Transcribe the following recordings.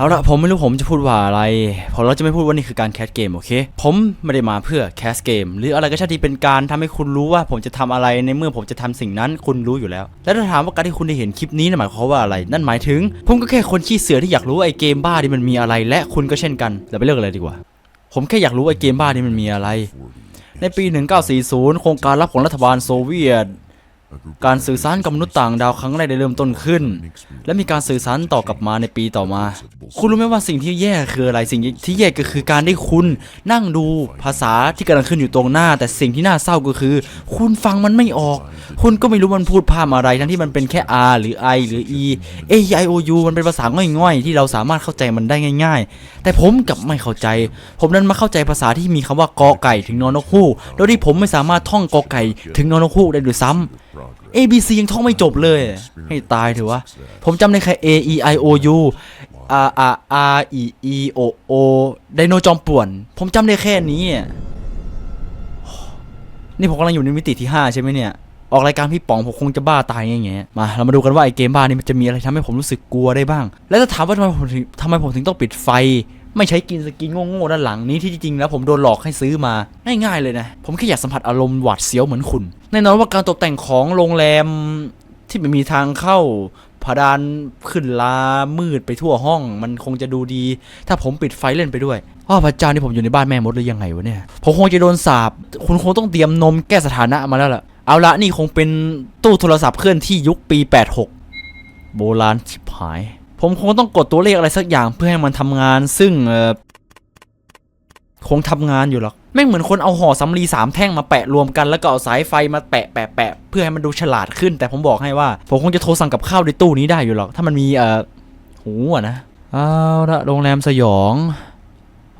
เอาละผมไม่รู้ผมจะพูดว่าอะไร ผมเราจะไม่พูดว่านี่คือการแคสเกมโอเค ผมไม่ได้มาเพื่อแคสเกมหรืออะไรก็ช่างที่เป็นการทำให้คุณรู้ว่าผมจะทำอะไรในเมื่อผมจะทำสิ่งนั้นคุณรู้อยู่แล้ว แล้วถ้าถามว่าการที่คุณได้เห็นคลิปนี้นั่นหมายความว่าอะไร นั่นหมายถึง ผมก็แค่คนขี้เสือที่อยากรู้ไอ้เกมบ้าที่มันมีอะไร และคุณก็เช่นกันเราไปเลิกอะไรดีกว่า ผมแค่อยากรู้ไอ้เกมบ้านี่มันมีอะไร ในปี 1940 โครงการลับของรัฐบาลโซเวียต การสื่อสารกับมนุษย์ต่างดาวครั้งแรกได้เริ่มต้นขึ้น และมีการสื่อสารต่อกลับมาในปีต่อมา คุณรู้ไหมว่าสิ่งที่แย่คืออะไรสิ่งที่แย่ก็คือการได้คุณนั่งดูภาษาที่กำลังขึ้นอยู่ตรงหน้า แต่สิ่งที่น่าเศร้าก็คือ คุณฟังมันไม่ออก คุณก็ไม่รู้มันพูดพร่ำอะไร ทั้งที่มันเป็นแค่ R หรือ I หรือ E A E I O U มันเป็นภาษาง่อยๆ ที่เราสามารถเข้าใจมันได้ง่าย ๆ แต่ผมกลับไม่เข้าใจ ผมนั้นมาเข้าใจภาษาที่มีคำว่ากอไก่ถึงนอนกฮูกโดยที่ผมไม่สามารถท่องกอไก่ถึงนอนกฮูกได้ด้วยซ้ำ A B C ยังท่องไม่จบเลย ให้ตายเถอะวะ ผมจำได้แค่ A E I O U R R R E E O O ไดโนจอมป่วน ผมจำได้แค่นี้ นี่ผมกำลังอยู่ในมิติที่ 5 ใช่ไหมเนี่ย ออกรายการพี่ป๋องผมคงจะบ้าตายอย่างเงี้ยมา เรามาดูกันว่าไอเกมบ้านี่มันจะมีอะไรทำให้ผมรู้สึกกลัวได้บ้าง แล้วถ้าถามว่าทำไมผมถึงทำไมผมถึงต้องปิดไฟ ไม่ใช้กินสกินโง่ๆด้านหลังนี้ที่จริงแล้วผมโดนหลอกให้ซื้อมาง่ายๆเลยนะ ผมแค่อยากสัมผัสอารมณ์หวาดเสียวเหมือนคุณ แน่นอนว่าการตกแต่งของโรงแรมที่ไม่มีทางเข้าผดานขึ้นลามืดไปทั่วห้อง มันคงจะดูดี ถ้าผมปิดไฟเล่นไปด้วยอ้อพระเจ้านี่ผมอยู่ในบ้านแม่มดหรือยังไงวะเนี่ยผมคงจะโดนสาบคุณคงต้องเตรียมนมแก้สถานะมาแล้วล่ะเอาละนี่คงเป็นตู้โทรศัพท์เคลื่อนที่ยุคปี 86 โบราณชิบหาย ผมคงต้องกดตัวเลขอะไรสักอย่างเพื่อให้มันทำงาน ซึ่งเออคงทำงานอยู่หรอกแม่งเหมือนคนเอาห่อสำลีสามแท่งมาแปะรวมกันแล้วก็เอาสายไฟมาแปะแปะแปะเพื่อให้มันดูฉลาดขึ้น แต่ผมบอกให้ว่า ผมคงจะโทรสั่งกับข้าวในตู้นี้ได้อยู่หรอก ถ้ามันมีเอ่อหูอะนะเอาละโรงแรมสยอง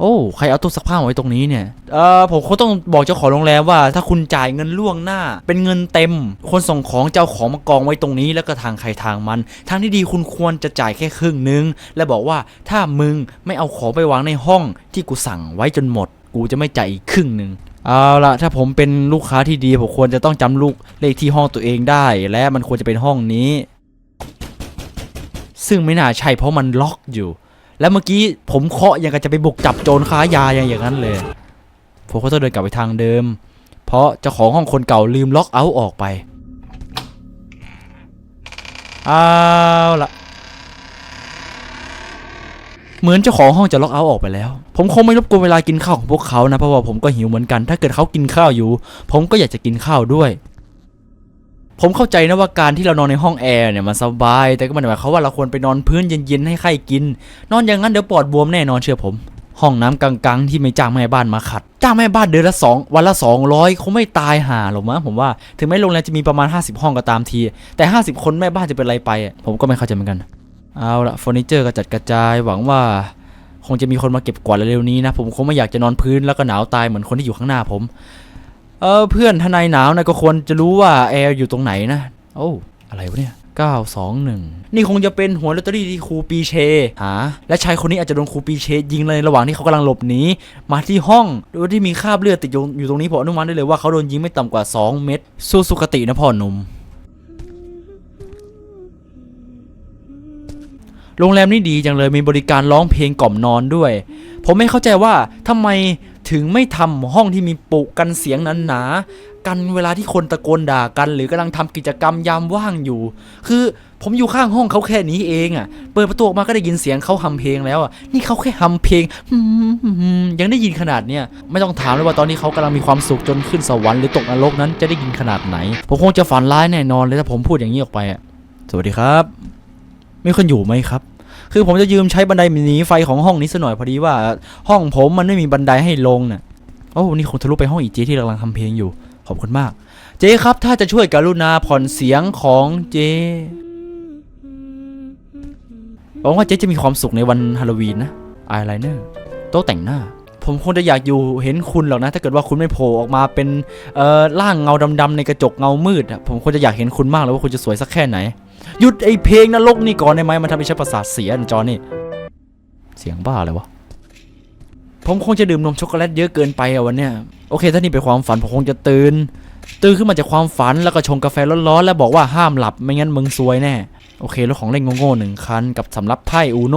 โอ้ใครเอาตู้ซักผ้ามาไว้ตรงนี้เนี่ยเออผมคงต้องบอกเจ้าของโรงแรมว่า ถ้าคุณจ่ายเงินล่วงหน้า เป็นเงินเต็ม คนส่งของเจ้าของมากองไว้ตรงนี้ แล้วก็ทางใครทางมัน ทางที่ดีคุณควรจะจ่ายแค่ครึ่งนึง และบอกว่าถ้ามึงไม่เอาของไปวางในห้องที่กูสั่งไว้จนหมด กูจะไม่จ่ายอีกครึ่งหนึ่งเอาละถ้าผมเป็นลูกค้าที่ดีผมควรจะต้องจำลูกเลขที่ห้องตัวเองได้ และมันควรจะเป็นห้องนี้ ซึ่งไม่น่าใช่เพราะมันล็อกอยู่ แล้วเมื่อกี้ผมเคาะอย่างกับจะไปบุกจับโจรค้ายาอย่างอย่างนั้นเลยผมก็ต้องเดินกลับไปทางเดิม เพราะเจ้าของห้องคนเก่าลืมล็อกเอาท์ออกไปเอาละเหมือนเจ้าของห้องจะล็อกเอาท์ออกไปแล้ว ผมคงไม่รบกวนเวลากินข้าวของพวกเขานะเพราะว่าผมก็หิวเหมือนกัน ถ้าเกิดเขากินข้าวอยู่ ผมก็อยากจะกินข้าวด้วย ผมเข้าใจนะว่าการที่เรานอนในห้องแอร์เนี่ยมันสบาย แต่ก็ม่ได้หมายความว่าเราควรไปนอนพื้นเย็นๆให้ไข้กิน นอนอย่างนั้นเดี๋ยวปอดบวมแน่นอนเชื่อผม ห้องน้ำกังๆ ที่ไม่จ้างแม่บ้านมาขัด จ้างแม่บ้านเดือนละสองวันละ 200คงไม่ตายห่าหรอกมั้งผมว่าถึงแม้โรงแรมจะมีประมาณ 50 ห้องก็ตามที แต่ 50 คนแม่บ้านจะเป็นไรไป ผมก็ไม่เข้าใจเหมือนกันเอาละเฟอร์นิเจอร์กระจัดกระจายหวังว่าคงจะมีคนมาเก็บกวาดเร็วๆนี้นะผมคงไม่อยากจะนอนพื้นแล้วก็หนาวตายเหมือนคนที่อยู่ข้างหน้าผม เออเพื่อนทนายหนาวนะก็ควรจะรู้ว่าแอร์อยู่ตรงไหนนะ โอ้อะไรวะเนี่ย 921 นี่คงจะเป็นหัวลอตเตอรี่ที่ครูปีเชหาและชายคนนี้อาจจะโดนครูปีเชยิงในระหว่างที่เขากำลังหลบหนีมาที่ห้องโดยที่มีคราบเลือดติดอยู่ตรงนี้ผมอนุมานได้เลยว่าเขาโดนยิงไม่ต่ำกว่า 2 เม็ดสู้สุขตินะพ่อหนุ่มโรงแรมนี่ดีจังเลยมีบริการร้องเพลงกล่อมนอนด้วย ผมไม่เข้าใจว่าทำไม ถึงไม่ทำห้องที่มีปุกันเสียงนั้นหนากันเวลาที่คนตะโกนด่ากัน หรือกำลังทำกิจกรรมยามว่างอยู่ คือผมอยู่ข้างห้องเขาแค่นี้เองอะ เปิดประตูออกมาก็ได้ยินเสียงเขาฮัมเพลงแล้วอะ นี่เขาแค่ฮัมเพลงยังได้ยินขนาดเนี้ยไม่ต้องถามเลยว่าตอนนี้เขากำลังมีความสุขจนขึ้นสวรรค์หรือตกนรกนั้นจะได้ยินขนาดไหน ผมคงจะฝันร้ายแน่นอนเลยถ้าผมพูดอย่างนี้ออกไปอะสวัสดีครับ ไมีคนอยู่ไหมครับ คือผมจะยืมใช้บันไดหนีไฟของห้องนี้ซะหน่อยพอดีว่า ห้องผมมันไม่มีบันไดให้ลงน่ะโอ้นี่คงทะลุไปห้องอีเจที่กำลังทำเพลงอยู่ ขอบคุณมาก เจครับ ถ้าจะช่วยกรุณาผ่อนเสียงของเจหวังว่าเจ๊จะมีความสุขในวันฮาโลวีนนะอายไลเนอร์โต๊ะแต่งหน้า ผมคงจะอยากอยู่เห็นคุณหรอกนะ ถ้าเกิดว่าคุณไม่โผล่ออกมาเป็นเอ่อร่างเงาดำๆในกระจกเงามืดอะผมคงจะอยากเห็นคุณมากเลยว่าคุณจะสวยสักแค่ไหน หยุดไอเพลงนรกนี่ก่อนได้ไหมมันทำให้ฉันประสาทเสียนะจอนี่ เสียงบ้าเลยวะ ผมคงจะดื่มนมช็อกโกแลตเยอะเกินไปอะวันเนี้ย โอเค ถ้านี่เป็นความฝันผมคงจะตื่น ตื่นขึ้นมาจากความฝันแล้วก็ชงกาแฟร้อนๆแล้วบอกว่าห้ามหลับไม่งั้นมึงซวยแน่ โอเครถของเล่นโง่ๆหนึ่งคันกับสำรับไพ่อูโน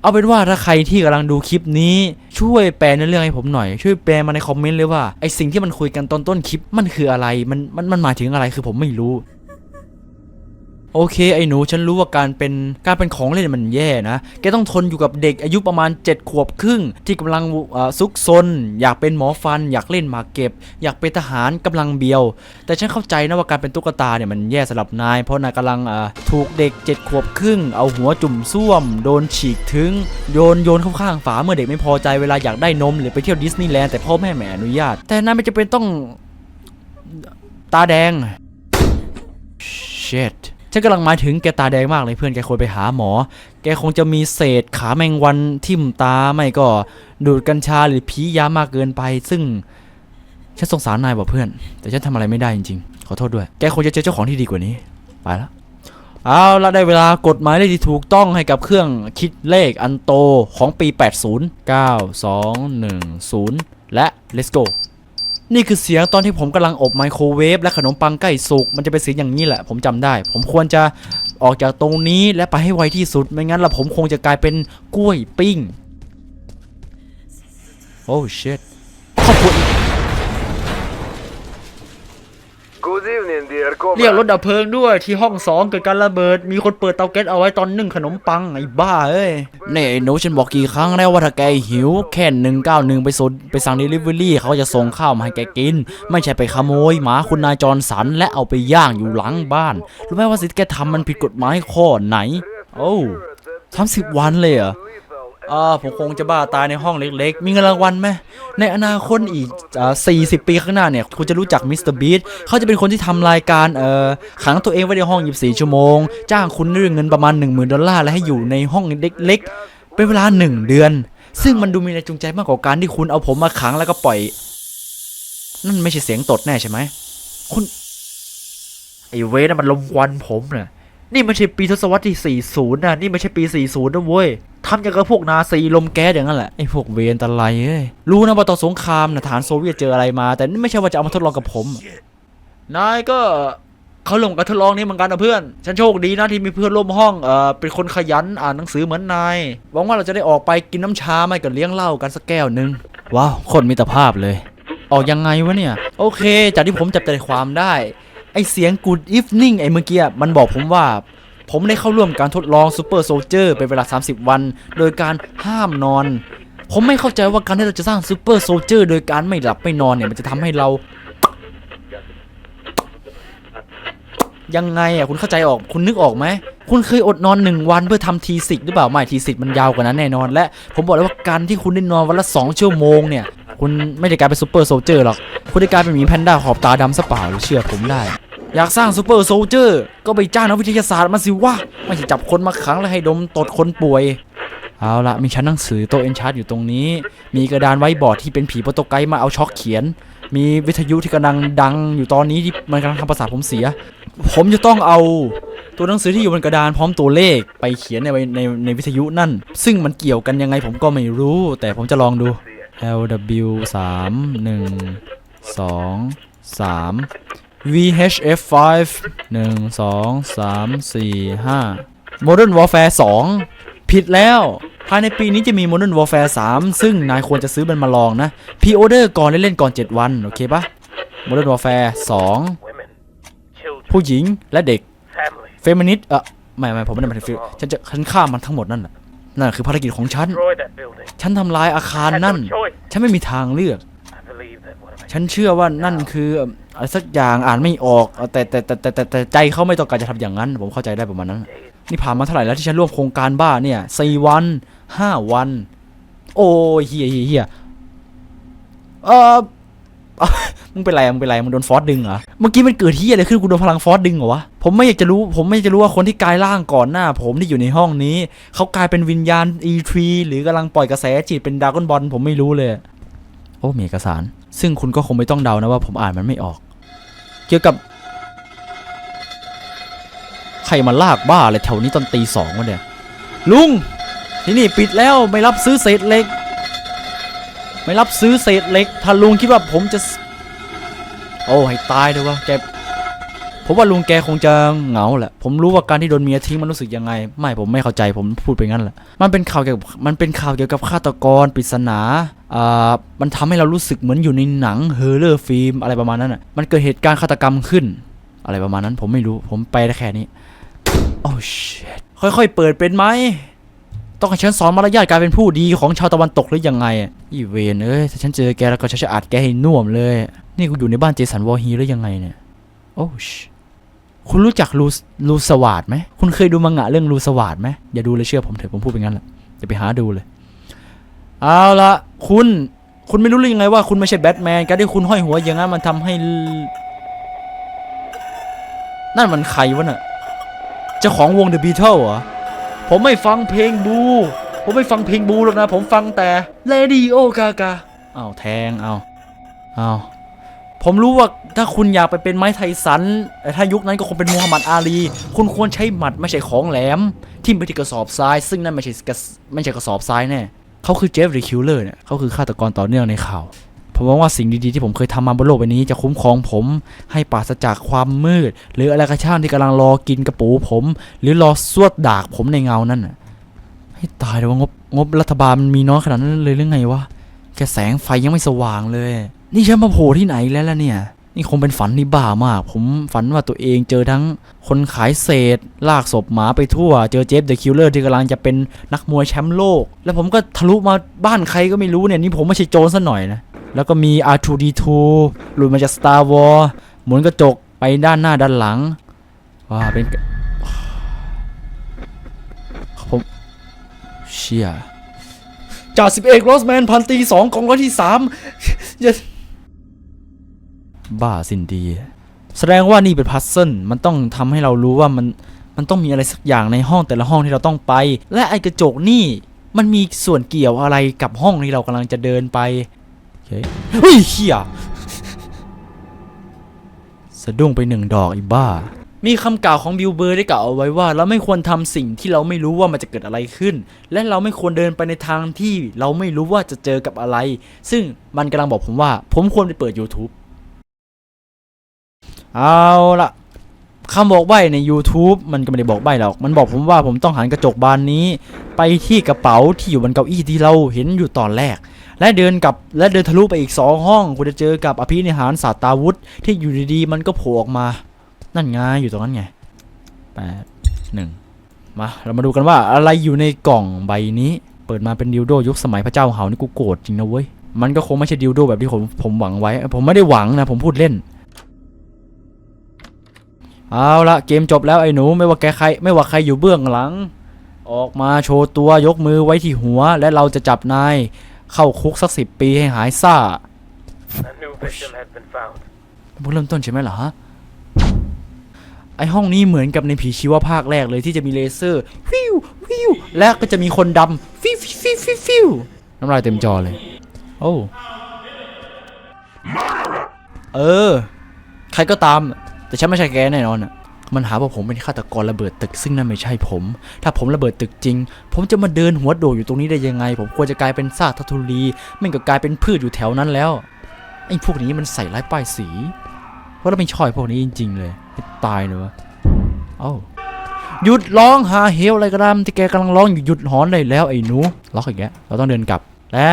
เอาเป็นว่าถ้าใครที่กำลังดูคลิปนี้ช่วยแปลในเรื่องให้ผมหน่อย ช่วยแปลมาในคอมเมนต์เลยว่าไอสิ่งที่มันคุยกันตอนต้นคลิปมันคืออะไรมันมันมันหมายถึงอะไรคือผมไม่รู้ โอเคไอ้หนูฉันรู้ว่าการเป็นการเป็นของเล่นมันแย่นะ แกต้องทนอยู่กับเด็กอายุประมาณ 7 ขวบครึ่ง ที่กำลังอ่อซุกซน อยากเป็นหมอฟัน อยากเล่นหมากเก็บ อยากเป็นทหารกำลังเบียว แต่ฉันเข้าใจนะว่าการเป็นตุ๊กตาเนี่ยมันแย่สำหรับนาย เพราะนายกำลังอ่อถูกเด็ก 7 ขวบครึ่ง เอาหัวจุ่มซ่วม โดนฉีกถึง โยนโยนเข้าข้างฝาเมื่อเด็กไม่พอใจเวลาอยากได้นมหรือไปเที่ยวดิสนีย์แลนด์แต่พ่อแม่ไม่อนุญาต แต่นายไม่จำเป็นต้องตาแดง shit ฉันกำลังหมายถึงแกตาแดงมากเลยเพื่อนแกควรไปหาหมอ แกคงจะมีเศษขาแมงวันทิ่มตาไม่ก็ ดูดกัญชาหรือผียามากเกินไป ซึ่ง ฉันสงสารนายว่ะเพื่อน แต่ฉันทำอะไรไม่ได้จริงๆ ขอโทษด้วย แกคงจะเจอเจ้าของที่ดีกว่านี้ ไปแล้วเอาละได้เวลากฎหมายเลขที่ถูกต้องให้กับเครื่องคิดเลขอันโตของปี 80 9 2 1 0 และ let's go นี่คือเสียงตอนที่ผมกำลังอบไมโครเวฟและขนมปังใกล้สุกมันจะเป็นเสียงอย่างนี้แหละ ผมจำได้ ผมควรจะออกจากตรงนี้และไปให้ไวที่สุด ไม่งั้นละผมคงจะกลายเป็นกล้วยปิ้ง โอ้เชิดขอบคุณ Good evening, dear. Come เรียกรถดับเพลิงด้วยที่ห้องสองเกิดการระเบิด มีคนเปิดเตาแก๊สเอาไว้ตอนนึ่งขนมปังไอ้บ้าเอ้ยนี่ไอ้หนูฉันบอกกี่ครั้งแล้วว่าถ้าแกหิวแค่หนึ่งเก้าหนึ่งไปสดไปสั่งเดลิเวอรี่เขาจะส่งข้าวมาให้แกกิน ไม่ใช่ไปขโมยหมาคุณนายจรสันและเอาไปย่างอยู่หลังบ้านรู้ไหมว่าสิ่งที่แกทำมันผิดกฎหมายข้อไหน โอ้สามสิบวันเลยเหรอ อ่าผมคงจะบ้าตายในห้องเล็ก ๆ มีเงินรางวัลไหมในอนาคตอีกอ่า40ปีข้างหน้าเนี่ยคุณจะรู้จักมิสเตอร์บีทเขาจะเป็นคนที่ทำรายการเอ่อขังตัวเองไว้ในห้อง 24 ชั่วโมง จ้างคุณด้วยเงินประมาณ 10,000 ดอลลาร์และให้อยู่ในห้องเล็ก ๆ เป็นเวลา 1 เดือน ซึ่งมันดูมีแรงจูงใจมากกว่าการที่คุณเอาผมมาขังแล้วก็ปล่อย นั่นไม่ใช่เสียงตดแน่ใช่ไหมคุณ ไอเวนั่นมันลมควันผมเนี่ย นี่ไม่ใช่ปีทศวรรษที่ 40 นะ นี่ไม่ใช่ปี 40นะเว้ยทำอย่างกับพวกนาซีลมแก๊สอย่างนั้นแหละไอ้พวกเวนตะไลเอ้ยรู้นะว่าตอนสงครามนะฐานโซเวียตเจออะไรมา แต่นี่ไม่ใช่ว่าจะเอามาทดลองกับผม นายก็เขาลงการทดลองนี้เหมือนกันนะเพื่อน ฉันโชคดีนะที่มีเพื่อนร่วมห้องเอ่อเป็นคนขยันอ่านหนังสือเหมือนนายหวังว่าเราจะได้ออกไปกินน้ำชาไม่ก็เลี้ยงเหล้ากันสักแก้วหนึงว้าวคนมิตรภาพเลย ออกยังไงวะเนี่ย โอเค จากที่ผมจับใจความได้ ไอเสียง good evening ไอเมื่อกี้มันบอกผมว่า ผมได้เข้าร่วมการทดลองซูเปอร์โซ i เจอร์เป็นเวลา 30 วัน โดยการห้ามนอน ผมไม่เข้าใจว่าการที่เราจะสร้างซูเปอร์โซ i เจอร์โดยการไม่หลับไม่นอนเนี่ยมันจะทำให้เรา ยังไงอะคุณเข้าใจออกคุณนึกออกไหม คุณเคยอดนอนหนึ่งวันเพื่อทำทีสิกหรือเปล่าไม่ทีสิกมันยาวกว่านั้นแน่นอน และผมบอกเลยว่าการที่คุณได้นอนวันละ2ชั่วโมงเนี่ย คุณไม่ได้กลายเป็นซูเปอร์โซ i เจอร์หรอก คุณได้กลายเป็นหมีแพนด้าขอบตาดำซะเปล่าเชื่อผมได้ อยากสร้างซูเปอร์โซ i เจอร์ก็ไปจ้างนักวิทยาศาสตร์มาสิวะไม่ใช่จับคนมาขังแล้วให้ดมตดคนป่วย เอาละมีชั้นหนังสือโต๊ะเอนชาร์ตอยู่ตรงนี้ มีกระดานไว้บอร์ดที่เป็นผีโปรโตไกด์มาเอาช็อกเขียน มีวิทยุที่กำลังดังอยู่ตอนนี้ที่มันกำลังทำประสาทผมเสีย ผมจะต้องเอาตัวหนังสือที่อยู่บนกระดานพร้อมตัวเลขไปเขียนในในในวิทยุนั่น ซึ่งมันเกี่ยวกันยังไงผมก็ไม่รู้ แต่ผมจะลองดู LW 3 1 2 3 VHF 5 1 2 3 4 5 Modern Warfare 2 ผิดแล้ว ภายในปีนี้จะมี Modern Warfare 3 ซึ่งนายควรจะซื้อมันมาลองนะ p ีออเดอร์ก่อนเล่นๆก่อน 7 วัน โอเคปะ Modern Warfare 2 ผู้หญิงและเด็ก family. เฟมินิสต์เออไม่ไม่ผมไม่ได้หมายถึง fe- ฉันจะฉันฆ่ามันทั้งหมดนั่นแหละ นั่นคือภารกิจของฉัน Destroy that building. ฉันทำลายอาคาร Had นั่น no choice. ฉันไม่มีทางเลือก I believe that one of my ฉันเชื่อว่านั่นคือเอิ่มอะไรสักอย่างอ่านไม่ออกเอ่อแต่แต่แต่แต่แต่แต่ใจเขาไม่ต้องการจะทำอย่างนั้น ผมเข้าใจได้ประมาณนั้น นี่ผ่านมาเท่าไหร่แล้วที่ฉันร่วมโครงการบ้าเนี่ยสี่วันห้าวัน โอ้ยเฮียเฮียเฮียเออ มึงเป็นไรมึงเป็นไรมึงโดนฟอสดึงเหรอ เมื่อกี้มันเกิดเฮียอะไรขึ้นกูโดนพลังฟอสดึงเหรอวะ ผมไม่อยากจะรู้ ผมไม่อยากจะรู้ว่าคนที่กลายร่างก่อนหน้า ผมที่อยู่ในห้องนี้ เขากลายเป็นวิญญาณ E3 หรือกำลังปล่อยกระแสจิตเป็นดรากอนบอลผมไม่รู้เลย โอ้มีเอกสาร ซึ่งคุณก็คงไม่ต้องเดานะว่าผมอ่านมันไม่ออก เกี่ยวกับ ใครมาลากบ้าอะไรแถวนี้ตอนตีสองวะเนี่ย ลุง ที่นี่ปิดแล้วไม่รับซื้อเศษเหล็ก ไม่รับซื้อเศษเหล็กถ้าลุงคิดว่าผมจะ โอ้ให้ตายเลยวะแกผมว่าลุงแกคงจะเหงาแหละ ผมรู้ว่าการที่โดนเมียทิ้งมันรู้สึกยังไง ไม่ผมไม่เข้าใจผมพูดไปงั้นแหละ มันเป็นข่าวเกี่ยวกับมันเป็นข่าวเกี่ยวกับฆาตกรปริศนา อ่า มันทำให้เรารู้สึกเหมือนอยู่ในหนังเฮอร์เรอร์ฟิล์มอะไรประมาณนั้นอะ มันเกิดเหตุการณ์ฆาตกรรมขึ้น อะไรประมาณนั้น ผมไม่รู้ ผมไปได้แค่นี้ โอ้ชิตค่อยๆ เปิดเป็นไหม ต้องให้ฉันสอนมารยาทการเป็นผู้ดีของชาวตะวันตกหรือยังไงอะอีเวนเอ้ยถ้าฉันเจอแกแล้วก็ฉันจะอัดแกให้น่วมเลย นี่กูอยู่ในบ้านเจสันวอร์ฮีหรือยังไงเนี่ยโอ้ชคุณรู้จักลูลูสวาดไหมคุณเคยดูมังงะเรื่องลูสวาดไหมอย่าดูเลยเชื่อผมเถอะผมพูดไปงั้นแหละอย่าไปหาดูเลย เอาละคุณคุณไม่รู้หรือยังไงว่าคุณไม่ใช่แบทแมนการที่คุณห้อยหัวอย่างนั้นมันทำให้ นั่นมันใครวะน่ะเจ้าของวง The Beatles เหรอ ผมไม่ฟังเพลงบู ผมไม่ฟังเพลงบูหรอกนะ ผมฟังแต่ Radio Gaga อ้าแทงเอาเอาผมรู้ว่าถ้าคุณอยากไปเป็นไม้ไทสันแต่ถ้ายุคนั้นก็คงเป็นมูฮัมหมัดอาลี คุณควรใช้หมัดไม่ใช่ของแหลม ที่ไปที่กระสอบทราย ซึ่งนั่นไม่ใช่กระไม่ใช่กระสอบทรายแน่เขาคือเจฟฟรีคิลเลอร์เนี่ยเขาคือฆาตกรต่อเนื่องในข่าว ผมหวังว่าสิ่งดีๆที่ผมเคยทำมาบนโลกใบนี้จะคุ้มครองผม ให้ปราศจากความมืด หรืออะไรก็ช่างที่กำลังรอกินกระปูผม หรือรอสวดดากผมในเงานั่นให้ตายเลยว่างบงบรัฐบาลมันมีน้อยขนาดนั้นเลยหรือไงวะแค่แสงไฟยังไม่สว่างเลย นี่ฉันมาโผล่ที่ไหนแล้วล่ะเนี่ย นี่คงเป็นฝันที่บ้ามาก ผมฝันว่าตัวเองเจอทั้งคนขายเศษ ลากศพหมาไปทั่ว เจอเจฟเดอะคิลเลอร์ที่กำลังจะเป็นนักมวยแชมป์โลก แล้วผมก็ทะลุมาบ้านใครก็ไม่รู้เนี่ย นี่ผมไม่ใช่โจรซะหน่อยนะ แล้วก็มี R2D2 หลุดมาจาก Star Wars หมุนกระจกไปด้านหน้าด้านหลังว้าเป็นผมเชี่ยจ่าสิบเอกโรสแมนพันตีสองกองร้อยที่สามย่าบ้าสินดี แสดงว่านี่เป็นพัซเซิลมันต้องทำให้เรารู้ว่ามันมันต้องมีอะไรสักอย่างในห้องแต่ละห้องที่เราต้องไป และไอกระจกนี่มันมีส่วนเกี่ยวอะไรกับห้องที่เรากำลังจะเดินไป เคเฮ้ยเฮียสะดุ้งไปหนึ่งดอกไอีบ้า มีคำกล่าวของบิลเบอร์ได้กล่าวเอาไว้ว่า เราไม่ควรทำสิ่งที่เราไม่รู้ว่ามันจะเกิดอะไรขึ้น และเราไม่ควรเดินไปในทางที่เราไม่รู้ว่าจะเจอกับอะไร ซึ่งมันกำลังบอกผมว่า ผมควรไปเปิด YouTube เอาละคำบอกใบ้ใน YouTube มันก็ไม่ได้บอกใบ้หรอก มันบอกผมว่าผมต้องหันกระจกบานนี้ ไปที่กระเป๋าที่อยู่บนเก้าอี้ที่เราเห็นอยู่ตอนแรก และเดินกับและเดินทะลุไปอีกสองห้องคุณจะเจอกับอภินิหารศาสตาวุธ ที่อยู่ดีๆมันก็โผล่ออกมา นั่นไงอยู่ตรงนั้นไงแปดหนึ่งมาเรามาดูกันว่าอะไรอยู่ในกล่องใบนี้ เปิดมาเป็นดิวโดยุคสมัยพระเจ้าเหานี่กูโกรธจริงนะเว้ยมันก็คงไม่ใช่ดิวโดแบบที่ผมผมหวังไว้ ผมไม่ได้หวังนะผมพูดเล่น เอาละเกมจบแล้วไอ้หนูไม่ว่าแกใคร ไม่ว่าใครอยู่เบื้องหลัง ออกมาโชว์ตัวยกมือไว้ที่หัวและเราจะจับนาย เข้าคุกสักสิบปีให้หายซ่า A new victim has been found. เพิ่งเริ่มต้นใช่ไหมเหรอฮะ ไอห้องนี้เหมือนกับในผีชีวภาคแรกเลยที่จะมีเลเซอร์ฟิวฟิวและก็จะมีคนดำฟิวฟิวฟิวฟิวฟิวน้ำลายเต็มจอเลย โอ้เออ ใครก็ตาม แต่ฉันไม่ใช่แกแน่นอนอะ มันหาว่าผมเป็นฆาตกรระเบิดตึกซึ่งนั่นไม่ใช่ผม ถ้าผมระเบิดตึกจริง ผมจะมาเดินหัวโดอยู่ตรงนี้ได้ยังไง ผมควรจะกลายเป็นซากทัทุลีไม่ก็กลายเป็นพืชอยู่แถวนั้นแล้วไอ้พวกนี้มันใส่ร้ายป้ายสีเพราะเราไม่ชอบไอ้พวกนี้จริง ๆ เลยตายเลยวะเอ้าหยุดร้องหาเฮลอะไรก็ตามที่แกกำลังร้องอยู่หยุดหอนได้แล้วไอ้หนูล็อกอีกแล้วเราต้องเดินกลับและ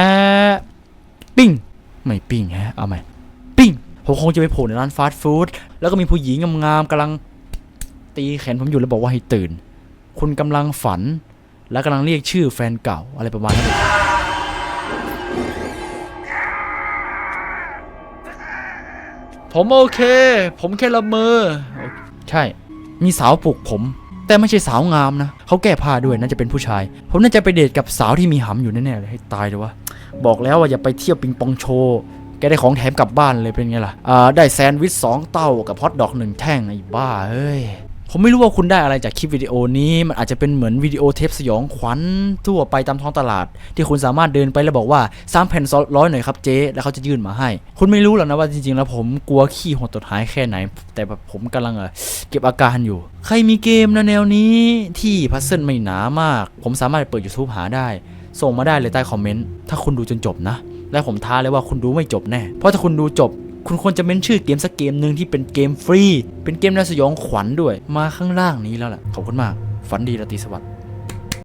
ปิ้งไม่ปิ้งฮะเอาใหม่ปิ้งผมคงจะไปโผล่ในร้านฟาสต์ฟู้ดแล้วก็มีผู้หญิงงามๆกำลัง ตีแขนผมอยู่แล้วบอกว่าให้ตื่น คุณกำลังฝัน และกำลังเรียกชื่อแฟนเก่าอะไรประมาณนั้นผมโอเค ผมแค่ละเมอ ใช่ มีสาวปลุกผม แต่ไม่ใช่สาวงามนะ เขาแก้ผ้าด้วยน่าจะเป็นผู้ชาย ผมน่าจะไปเดทกับสาวที่มีหำอยู่แน่ๆเลยให้ตายเลยวะ บอกแล้วว่าอย่าไปเที่ยวปิงปองโชว์ แกได้ของแถมกลับบ้านเลยเป็นไงล่ะ อ่า ได้แซนด์วิชสองเต้ากับฮอทดอกหนึ่งแท่งไอ้บ้าเอ้ย ผมไม่รู้ว่าคุณได้อะไรจากคลิปวิดีโอนี้ มันอาจจะเป็นเหมือนวิดีโอเทปสยองขวัญทั่วไปตามท้องตลาด ที่คุณสามารถเดินไปแล้วบอกว่าสามแผ่นร้อยหน่อยครับเจ๊แล้วเขาจะยื่นมาให้ คุณไม่รู้หรอกนะว่าจริงๆ แล้วผมกลัวขี้หดตดหายแค่ไหน แต่แบบผมกำลังเก็บอาการอยู่ ใครมีเกมแนวนี้ที่พัซเซิลไม่หนามาก ผมสามารถเปิด YouTube หาได้ ส่งมาได้เลยใต้คอมเมนต์ถ้าคุณดูจนจบนะ และผมท้าเลยว่าคุณดูไม่จบแน่เพราะถ้าคุณดูจบ คุณควรจะเม้นชื่อเกมสักเกมหนึ่งที่เป็นเกมฟรี เป็นเกมน่าสยองขวัญด้วย มาข้างล่างนี้แล้วแหละ ขอบคุณมาก ฝันดีราตรีสวัสดิ์